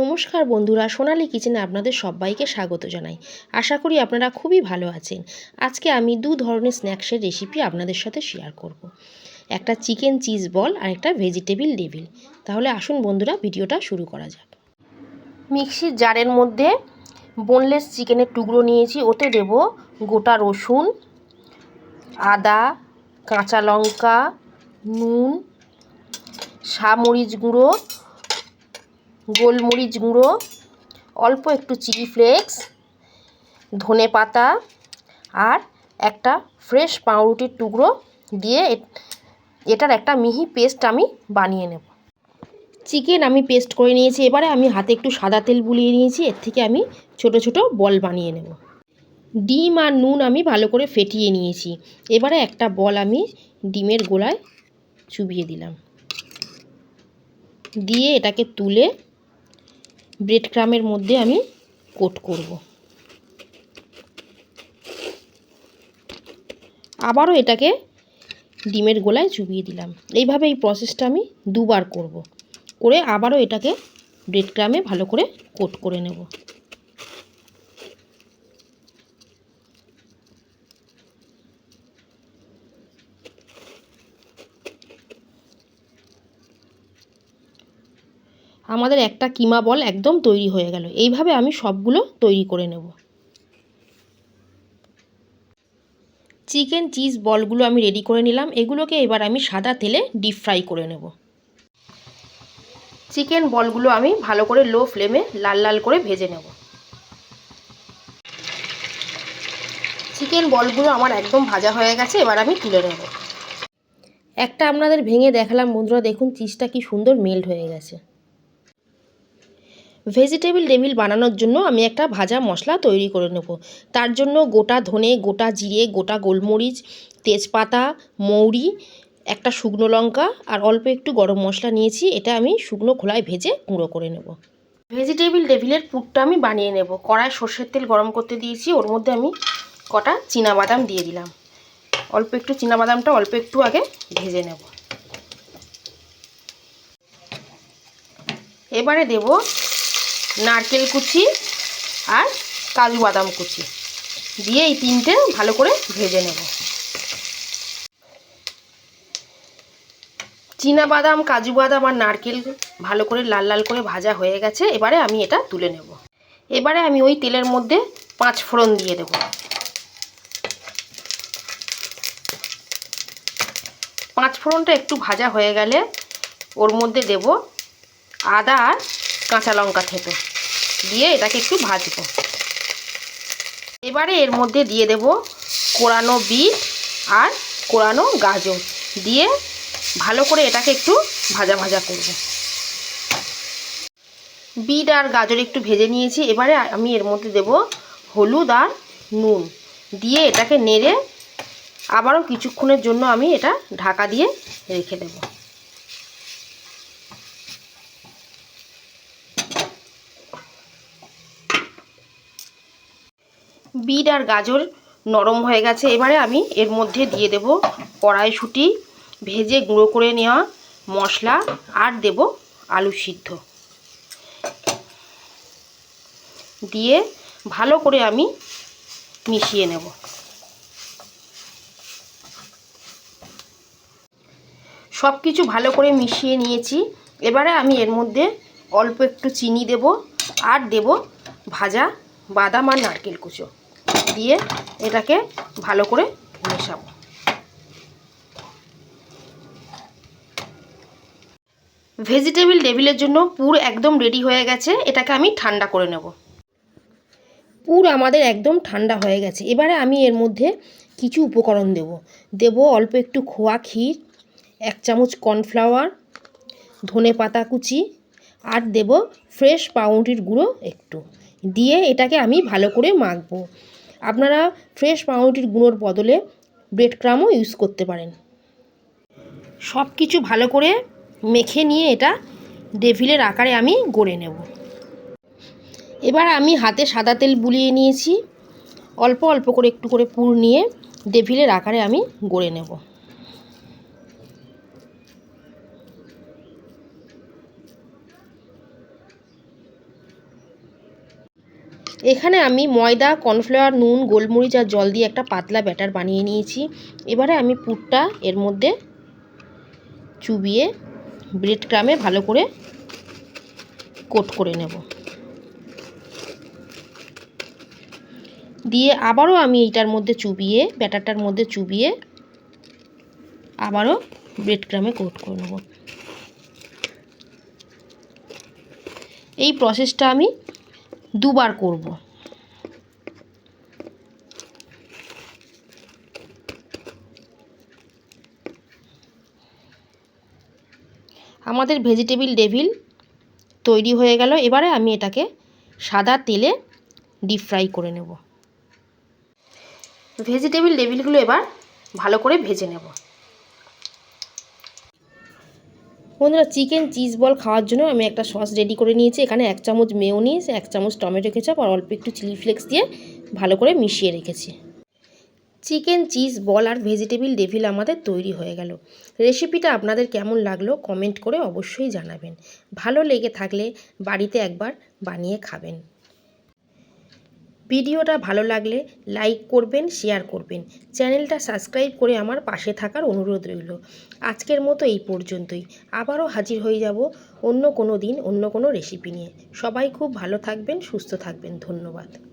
নমস্কার বন্ধুরা, সোনালি কিচেনে আপনাদের সবাইকে স্বাগত জানাই। আশা করি আপনারা খুবই ভালো আছেন। আজকে আমি দু ধরনের স্ন্যাক্সের রেসিপি আপনাদের সাথে শেয়ার করব। একটা চিকেন চিজ বল আর একটা ভেজিটেবিল ডেভিল তাহলে আসুন বন্ধুরা, ভিডিওটা শুরু করা যাক। মিক্সির জারের মধ্যে বোনলেস চিকেনের টুকরো নিয়েছি, ওতে দেব গোটা রসুন, আদা, কাঁচা লঙ্কা, নুন সামরিচ গুঁড়ো গোলমরিচ গুঁড়ো, অল্প একটু চিলি ফ্লেক্স, ধনে পাতা আর একটা ফ্রেশ পাউরুটির টুকরো দিয়ে এটার একটা মিহি পেস্ট আমি বানিয়ে নেব। চিকেন আমি পেস্ট করে নিয়েছি এবারে, আমি হাতে একটু সাদা তেল বুলিয়ে নিয়েছি, এর থেকে আমি ছোট ছোট বল বানিয়ে নেব। ডিম আর নুন আমি ভালো করে ফেটিয়ে নিয়েছি, এবারে একটা বল আমি ডিমের গোলায় চুবিয়ে দিলাম। দিয়ে এটাকে তুলে ব্রেড ক্রামের মধ্যে আমি কোট করব। আবারও এটাকে ডিমের গোলায় চুবিয়ে দিলাম। এইভাবে এই প্রসেসটা আমি দুবার করব। করে আবারও এটাকে ব্রেড ক্রামে ভালো করে কোট করে নেব। আমাদের একটা কিমা বল একদম তৈরি হয়ে গেল। এইভাবে আমি সবগুলো তৈরি করে নেব। চিকেন চিজ বলগুলো আমি রেডি করে নিলাম। এগুলোকে এবার আমি সাদা তেলে ডিপ ফ্রাই করে নেব। চিকেন বলগুলো আমি ভালো করে লো ফ্লেমে লাল লাল করে ভেজে নেব। চিকেন বলগুলো আমার একদম ভাজা হয়ে গেছে, এবার আমি তুলে নেব। একটা আপনাদের ভেঙে দেখালাম বন্ধুরা, দেখুন, চিজটা কি সুন্দর মেল্ট হয়ে গেছে। ভেজিটেবিল ডেভিল বানানোর জন্য আমি একটা ভাজা মশলা তৈরি করে নেব। তার জন্য গোটা ধনে, গোটা জিরে, গোটা গোলমরিচ, তেজপাতা, মৌরি, একটা শুকনো লঙ্কা আর অল্প একটু গরম মশলা নিয়েছি। এটা আমি শুকনো খোলায় ভেজে গুঁড়ো করে নেব। ভেজিটেবিল ডেভিলের পুরটা আমি বানিয়ে নেব। কড়ায় সর্ষের তেল গরম করতে দিয়েছি। ওর মধ্যে আমি কটা বাদাম দিয়ে দিলাম। অল্প একটু বাদামটা অল্প একটু আগে ভেজে নেব। এবারে দেব নারকেল কুচি আর কাজু বাদাম কুচি। দিয়ে এই তিনটে ভালো করে ভেজে নেব। চীনা বাদাম, কাজু বাদাম আর নারকেল ভালো করে লাল লাল করে ভাজা হয়ে গেছে। এবারে আমি এটা তুলে নেব। এবারে আমি ওই তেলের মধ্যে পাঁচ ফোড়ন দিয়ে দেব। পাঁচ ফোড়নটা একটু ভাজা হয়ে গেলে ওর মধ্যে দেব আদা আর কাঁচা লঙ্কা থেতো। দিয়ে এটাকে একটু ভাজবো। এবারে এর মধ্যে দিয়ে দেব কোরানো বিট আর কোরানো গাজর। দিয়ে ভালো করে এটাকে একটু ভাজা ভাজা করব। বিট আর গাজর একটু ভেজে নিয়েছি। এবারে আমি এর মধ্যে দেব হলুদ আর নুন। দিয়ে এটাকে নেড়ে আবারও কিছুক্ষণের জন্য আমি এটা ঢাকা দিয়ে রেখে দেবো। বিট আর গাজর নরম হয়ে গেছে। এবারে আমি এর মধ্যে দিয়ে দেব কড়াইশুঁটি, ভেজে গুঁড়ো করে নেওয়া মশলা আর দেব আলু সিদ্ধ। দিয়ে ভালো করে আমি মিশিয়ে নেব। সব কিছু ভালো করে মিশিয়ে নিয়েছি। এবারে আমি এর মধ্যে অল্প একটু চিনি দেব আর দেব ভাজা বাদাম আর নারকেল কুচো। দিয়ে এটাকে ভালো করে মেশাবো। ভেজিটেবিল টেবিলের জন্য পুর একদম রেডি হয়ে গেছে, এটাকে আমি ঠান্ডা করে নেব। পুর আমাদের একদম ঠান্ডা হয়ে গেছে, এবারে আমি এর মধ্যে কিছু উপকরণ দেব। দেব অল্প একটু খোয়া ক্ষীর, এক চামচ কর্নফ্লাওয়ার, ধনে পাতা কুচি, আর দেব ফ্রেশ পাউরুটির গুঁড়ো একটু। দিয়ে এটাকে আমি ভালো করে মাখবো। আপনারা ফ্রেশ পাউরুটির গুঁড়োর বদলে ব্রেড ক্রামও ইউজ করতে পারেন। সব কিছু ভালো করে মেখে নিয়ে এটা ডেভিলের আকারে আমি গড়ে নেব। এবার আমি হাতে সাদা তেল বুলিয়ে নিয়েছি। অল্প অল্প করে একটু করে পুর নিয়ে ডেভিলের আকারে আমি গড়ে নেব। এখানে আমি ময়দা, কর্নফ্লাওয়ার, নুন, গোলমরিচ আর জল দিয়ে একটা পাতলা ব্যাটার বানিয়ে নিয়েছি। এবারে আমি পুরটা এর মধ্যে চুবিয়ে ব্রেড ক্রামে ভালো করে কোট করে নেব। দিয়ে আবারও আমি এইটার মধ্যে চুবিয়ে, ব্যাটারটার মধ্যে চুবিয়ে আবারও ব্রেড ক্রামে কোট করে নেব। এই প্রসেসটা আমি দুবার করব। আমাদের ভেজিটেবিল ডেভিল তৈরি হয়ে গেল। এবারে আমি এটাকে সাদা তেলে ডিপ ফ্রাই করে নেব। ভেজিটেবিল ডেভিলগুলো এবার ভালো করে ভেজে নেব। বন্ধুরা চিকেন চিজ বল খাওয়ার জন্য আমি একটা সস রেডি করে নিয়েছি। এখানে এক চামচ মেয়োনিস এক চামচ টমেটো কেচাপ আর অল্প একটু চিলি ফ্লেক্স দিয়ে ভালো করে মিশিয়ে রেখেছি। চিকেন চিজ বল আর ভেজিটেবিল ডেভিল আমাদের তৈরি হয়ে গেল। রেসিপিটা আপনাদের কেমন লাগল কমেন্ট করে অবশ্যই জানাবেন। ভালো লেগে থাকলে বাড়িতে একবার বানিয়ে খাবেন। ভিডিওটা ভালো লাগলে লাইক করবেন, শেয়ার করবেন। চ্যানেলটা সাবস্ক্রাইব করে আমার পাশে থাকার অনুরোধ রইল। আজকের মতো এই পর্যন্তই। আবারও হাজির হয়ে যাব অন্য কোনো দিন, অন্য কোনো রেসিপি নিয়ে। সবাই খুব ভালো থাকবেন, সুস্থ থাকবেন। ধন্যবাদ।